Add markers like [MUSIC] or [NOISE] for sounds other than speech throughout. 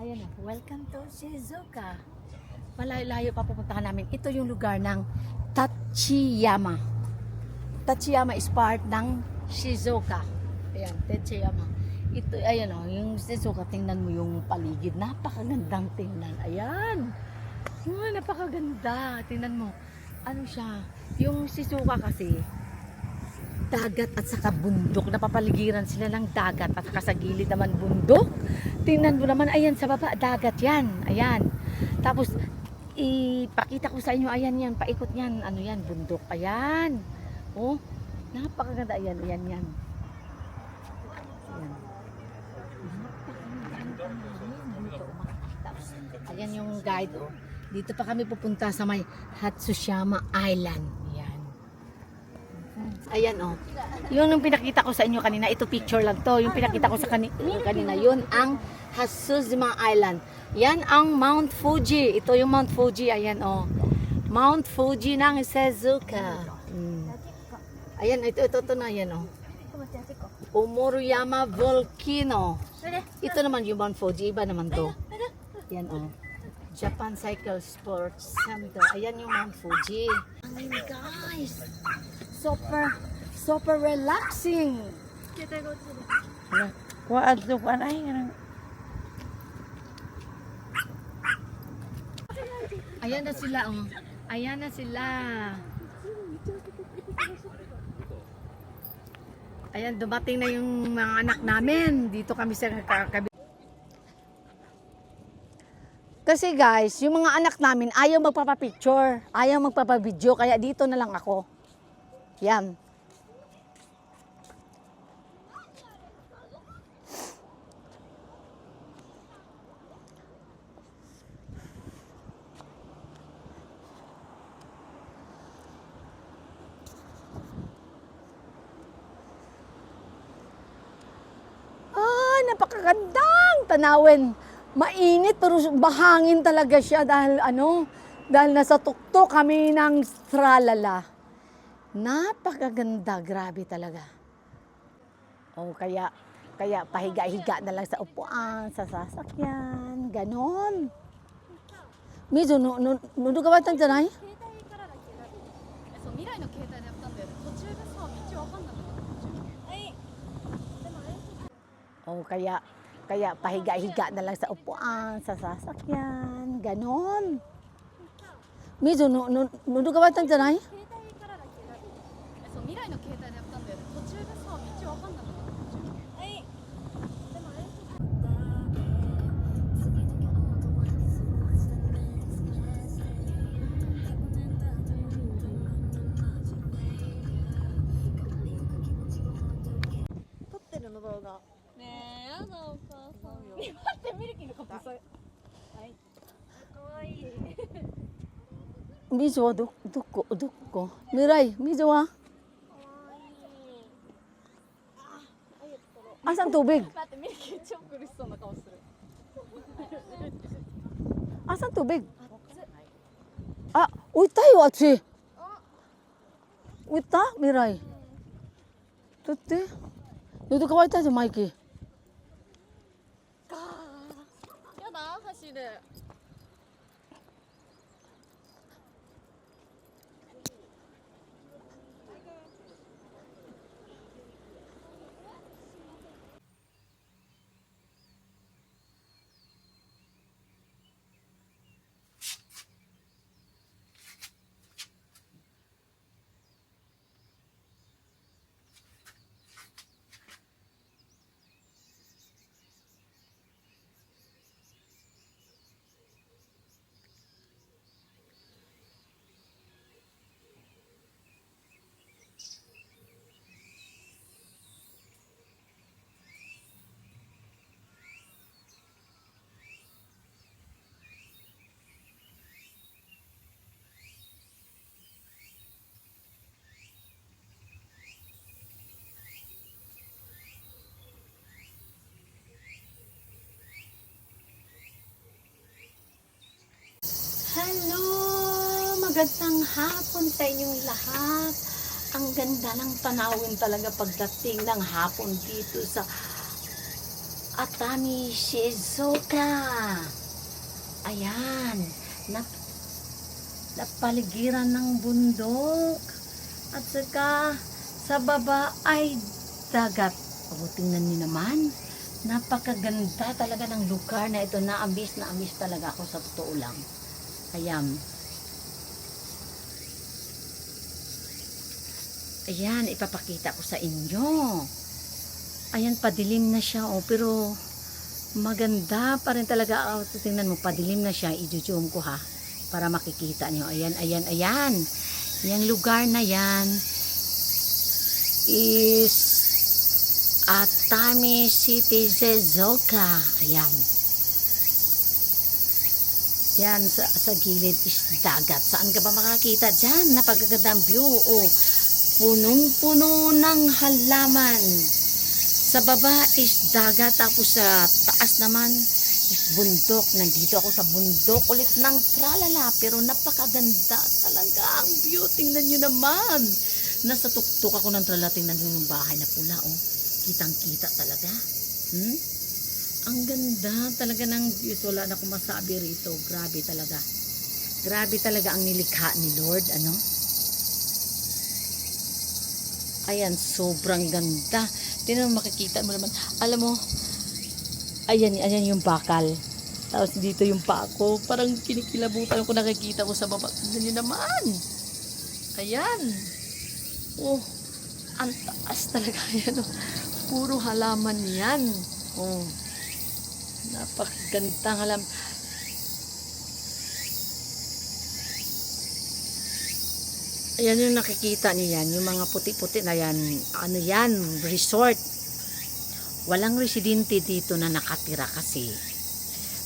Ayan na, welcome to Shizuoka. Malayo-layo pa pupuntahan namin. Ito yung lugar ng Tachiyama. Tachiyama is part ng Shizuoka. Ayan, Tachiyama. Ito, ayan o, yung Shizuoka, tingnan mo yung paligid. Napakagandang tingnan. Ayan. Oh, napakaganda. Tingnan mo. Ano siya? Yung Shizuoka kasi, dagat at saka bundok. Napapaligiran sila ng dagat at saka sa gilid naman bundok. Tingnan mo naman, ayan sa baba, dagat yan. Ayan. Tapos, ipakita ko sa inyo, ayan yan, paikot yan. Ano yan, bundok. Ayan. Oh, napakaganda. Ayan, ayan, yan. Ayan. Ayan yung guide. Dito pa kami pupunta sa may Hatsushima Island. Ayan. Ayan oh. Yun yung pinakita ko sa inyo kanina. Ito picture lang to. Yung pinakita ko sa kani kanina. Yun ang Hatsushima Island. Yan ang Mount Fuji. Ito yung Mount Fuji. Ayan oh. Mount Fuji ng Sezuka. Mm. Ayan, ito, ito, ito na yan oh. Omoruyama Volcano. Ito naman yung Mount Fuji. Iba naman to. Yan oh. Japan Cycle Sports Center. Ayan yung Mount Fuji. Ayan guys. Super, super relaxing. Kuha adto pa na ay kanang Ayan na sila oh. Ayan na sila. Ayan, dumating na yung mga anak namin. Dito kami sa kakabi. Kasi guys, yung mga anak namin ayaw magpapapicture, ayaw magpapabideo, kaya dito na lang ako. Yan. Ah, napakagandang tanawin. Mainit pero bahangin talaga siya dahil ano, dahil nasa tuktok kami ng Stralala. Napakaganda, grabe talaga. O oh, kaya, kaya pahiga-higa na lang sa upuan, sa sasakyan, ganon. Mizu, no, no, no, no, gawa tan janai? O oh, kaya, kaya pahiga-higa na lang sa upuan, sa sasakyan, ganon. Mizu, no, no, no, no, gawa tan janai? みぞはど、どこ、どこ狙い、みぞは아산 도 백. 아산 도 백. 아, 오이타이 왔 지. 오이타 미라 이. 또때 너도 가만히 있지 마이 키. 야, 나 사실 은. Hello! Magandang hapon sa inyong lahat. Ang ganda ng tanawin talaga pagdating ng hapon dito sa Atami Shizuoka. Ayan. Nap napaligiran ng bundok. At saka sa baba ay dagat. O, tingnan niyo naman. Napakaganda talaga ng lugar na ito. Na-amis na amis talaga ako sa totoo lang. Ayan. Ayan, ipapakita ko sa inyo. Ayan, padilim na siya. Oh, pero maganda pa rin talaga. Oh, tingnan mo, padilim na siya. I-zoom ko ha. Para makikita niyo. Ayan, ayan, ayan. Yung lugar na yan is Atami City Zezoka. Ayan. Yan, sa, sa gilid is dagat. Saan ka ba makakita dyan? Napagagandang view. Oh, punong-puno ng halaman. Sa baba is dagat. Tapos sa taas naman is bundok. Nandito ako sa bundok ulit ng tralala. Pero napakaganda talaga ang view. Tingnan nyo naman. Nasa tuktok ako ng tralala. Tingnan nyo yung bahay na pula. Oh. Kitang-kita talaga. Hmm? Ang ganda talaga ng views. Wala na akong masabi rito. Grabe talaga. Grabe talaga ang nilikha ni Lord. Ano? Ayan, sobrang ganda. Tingnan mo, makikita mo naman. Alam mo, ayan, ayan yung bakal. Tapos dito yung ko. Parang kinikilabutan ko nakikita ko sa baba. Tingnan nyo naman. Ayan. Oh, ang taas talaga. [LAUGHS] Ayan, oh. Puro halaman yan. Oh. Napakagandang halam. Ayan yung nakikita niyo yan, yung mga puti-puti na yan, ano yan, resort. Walang residente dito na nakatira kasi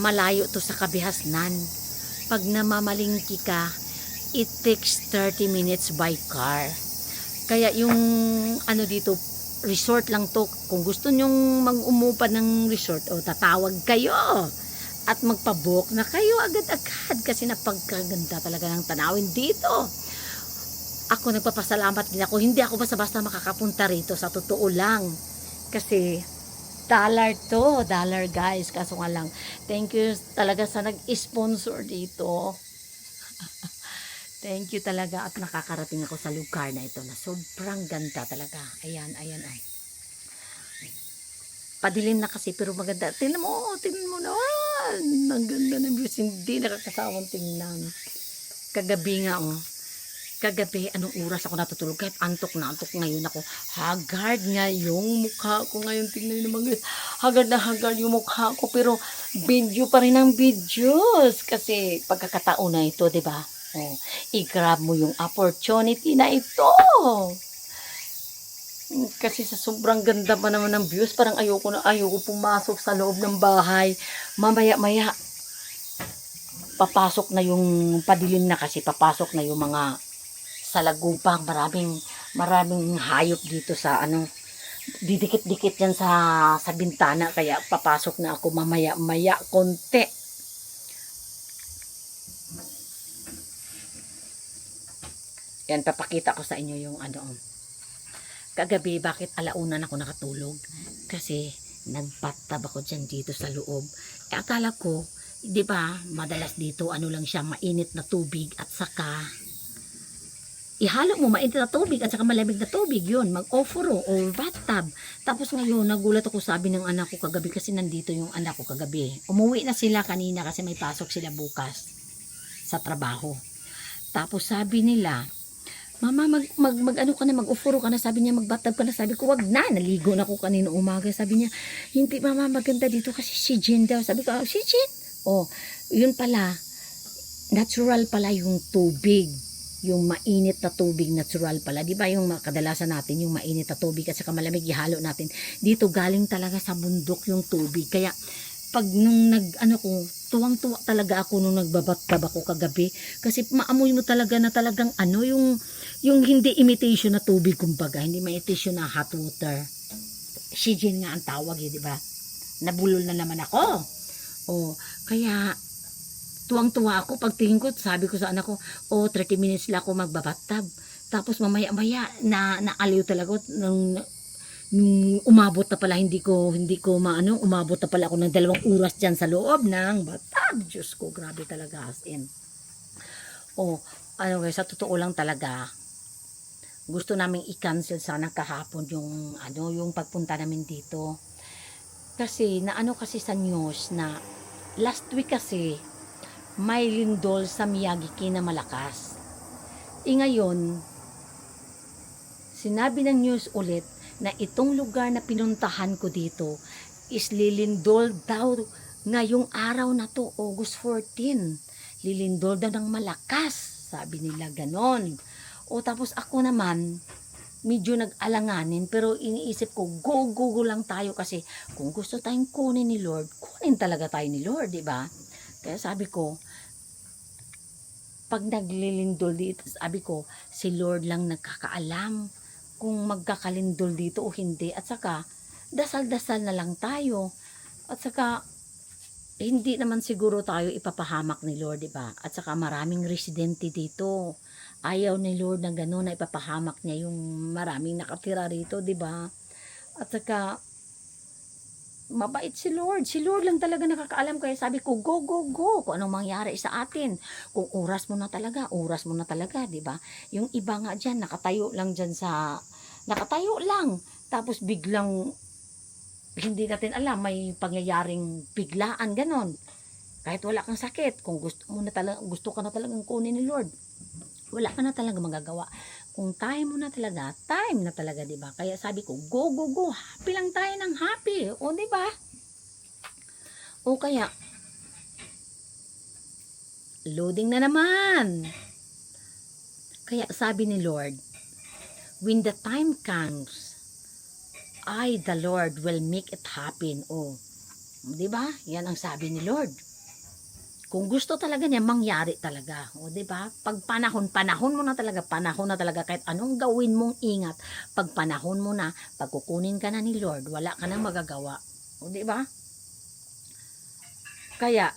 malayo to sa kabihasnan. Pag namamalingki ka, it takes 30 minutes by car. Kaya yung ano dito, resort lang to. Kung gusto nyong mag-umupa ng resort, o tatawag kayo at magpabook na kayo agad-agad kasi napagkaganda talaga ng tanawin dito ako nagpapasalamat din ako. Hindi ako basta-basta makakapunta rito sa totoo lang. Kasi dollar to, dollar guys. Kaso nga lang, thank you talaga sa nag-sponsor dito. [LAUGHS] thank you talaga at nakakarating ako sa lugar na ito na sobrang ganda talaga. Ayan, ayan, ay. Padilim na kasi pero maganda. Tingnan mo, tingnan mo naman. Ang ganda ng views. Hindi nakakasawang tingnan. Kagabi nga, oh kagabi, anong oras ako natutulog, kahit antok na antok ngayon ako, haggard nga yung mukha ko ngayon, tingnan nyo mga, haggard na haggard yung mukha ko, pero video pa rin ang videos, kasi pagkakataon na ito, di ba? Oh, i-grab mo yung opportunity na ito. Kasi sa sobrang ganda pa naman ng views, parang ayoko na ayoko pumasok sa loob ng bahay. Mamaya-maya, papasok na yung padilim na kasi papasok na yung mga sa lagupang maraming maraming hayop dito sa ano didikit-dikit yan sa sa bintana kaya papasok na ako mamaya maya konti yan papakita ko sa inyo yung ano kagabi bakit alaunan ako nakatulog kasi nagpatab ako dyan dito sa loob eh, akala ko di ba madalas dito ano lang siya mainit na tubig at saka ihalo mo mainit na tubig at saka malamig na tubig yun, mag-oforo o bathtub. Tapos ngayon, nagulat ako sabi ng anak ko kagabi kasi nandito yung anak ko kagabi. Umuwi na sila kanina kasi may pasok sila bukas sa trabaho. Tapos sabi nila, Mama, mag, mag, mag ano ka na, mag-ufuro ka na. Sabi niya, mag-bathtub ka na. Sabi ko, wag na. Naligo na ako kanina umaga. Sabi niya, hindi mama, maganda dito kasi si Jen daw. Sabi ko, oh, si Jen? Oh, yun pala. Natural pala yung tubig yung mainit na tubig natural pala. Di ba yung kadalasan natin, yung mainit na tubig at saka malamig ihalo natin. Dito galing talaga sa bundok yung tubig. Kaya pag nung nag ano ko, tuwang-tuwa talaga ako nung nagbabatkab ako kagabi kasi maamoy mo talaga na talagang ano yung yung hindi imitation na tubig kumbaga, hindi imitation na hot water. Shijin nga ang tawag eh, di ba? Nabulol na naman ako. Oh, kaya tuwang-tuwa ako. Pagtingin ko, sabi ko sa anak ko, oh, 30 minutes lang ako magbabattab. Tapos mamaya-maya, na, naaliw talaga nung nung umabot na pala hindi ko hindi ko maano umabot na pala ako ng dalawang oras diyan sa loob ng batag. Diyos ko grabe talaga as in. Oh ano guys sa totoo lang talaga gusto naming i-cancel sana kahapon yung ano yung pagpunta namin dito. Kasi na ano kasi sa news na last week kasi may lindol sa Miyagi na malakas. E ngayon sinabi ng news ulit na itong lugar na pinuntahan ko dito is lilindol daw ngayong araw na to, August 14. Lilindol daw ng malakas. Sabi nila ganon. O tapos ako naman, medyo nag-alanganin pero iniisip ko, go, go, go lang tayo kasi kung gusto tayong kunin ni Lord, kunin talaga tayo ni Lord, di ba? Kaya sabi ko, pag naglilindol dito, sabi ko, si Lord lang nagkakaalam kung magkakalindol dito o hindi. At saka, dasal-dasal na lang tayo. At saka, hindi naman siguro tayo ipapahamak ni Lord, di ba? At saka maraming residente dito. Ayaw ni Lord na gano'n na ipapahamak niya yung maraming nakatira rito, di ba? At saka, mabait si Lord. Si Lord lang talaga nakakaalam. Kaya sabi ko, go, go, go. Kung anong mangyari sa atin. Kung oras mo na talaga, oras mo na talaga, di ba? Yung iba nga dyan, nakatayo lang dyan sa, nakatayo lang. Tapos biglang, hindi natin alam, may pangyayaring biglaan, ganon. Kahit wala kang sakit, kung gusto mo na talaga, gusto ka na talagang kunin ni Lord, wala ka na talaga magagawa. Kung time mo na talaga, time na talaga, di ba? Kaya sabi ko, go, go, go, happy lang tayo ng happy. O, di ba? O kaya, loading na naman. Kaya sabi ni Lord, when the time comes, I, the Lord, will make it happen. O, di ba? Yan ang sabi ni Lord. Kung gusto talaga niya, mangyari talaga. O, di ba? Pag panahon, panahon mo na talaga, panahon na talaga. Kahit anong gawin mong ingat, pag panahon mo na, pag kukunin ka na ni Lord, wala ka nang magagawa. O, di ba? Kaya,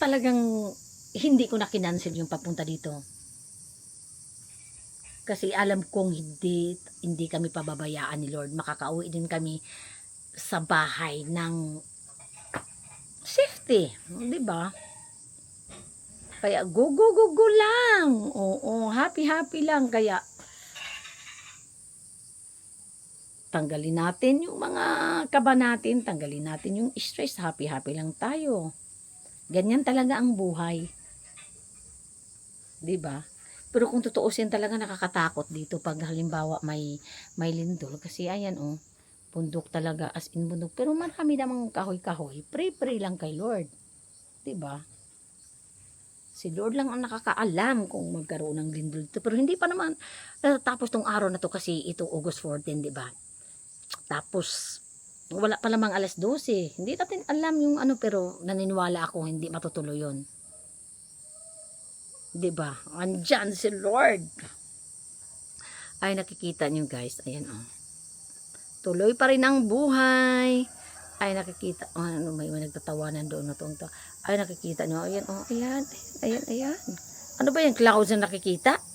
talagang hindi ko na kinansel yung papunta dito. Kasi alam kong hindi, hindi kami pababayaan ni Lord. Makakauwi din kami sa bahay ng safety, di ba? Kaya go go lang. Oo, happy happy lang kaya tanggalin natin yung mga kaba natin, tanggalin natin yung stress, happy happy lang tayo. Ganyan talaga ang buhay. 'Di ba? Pero kung tutuusin talaga nakakatakot dito pag halimbawa may may lindol kasi ayan oh bundok talaga as in bundok. Pero marami namang kahoy-kahoy. Pray pray lang kay Lord. 'di ba si Lord lang ang nakakaalam kung magkaroon ng lindol dito pero hindi pa naman tapos tong araw na to kasi ito August 14 'di ba tapos wala pa lamang alas 12 hindi natin alam yung ano pero naniniwala ako hindi matutuloy yon 'di ba andyan si Lord. Ay nakikita niyo guys. Ayan oh tuloy pa rin ang buhay. Ay, nakikita, oh, ano, may, nagtatawanan doon na tong to. Ay, nakikita nyo, ayan, oh, ayan, ayan, ayan. Ano ba yung clouds na nakikita?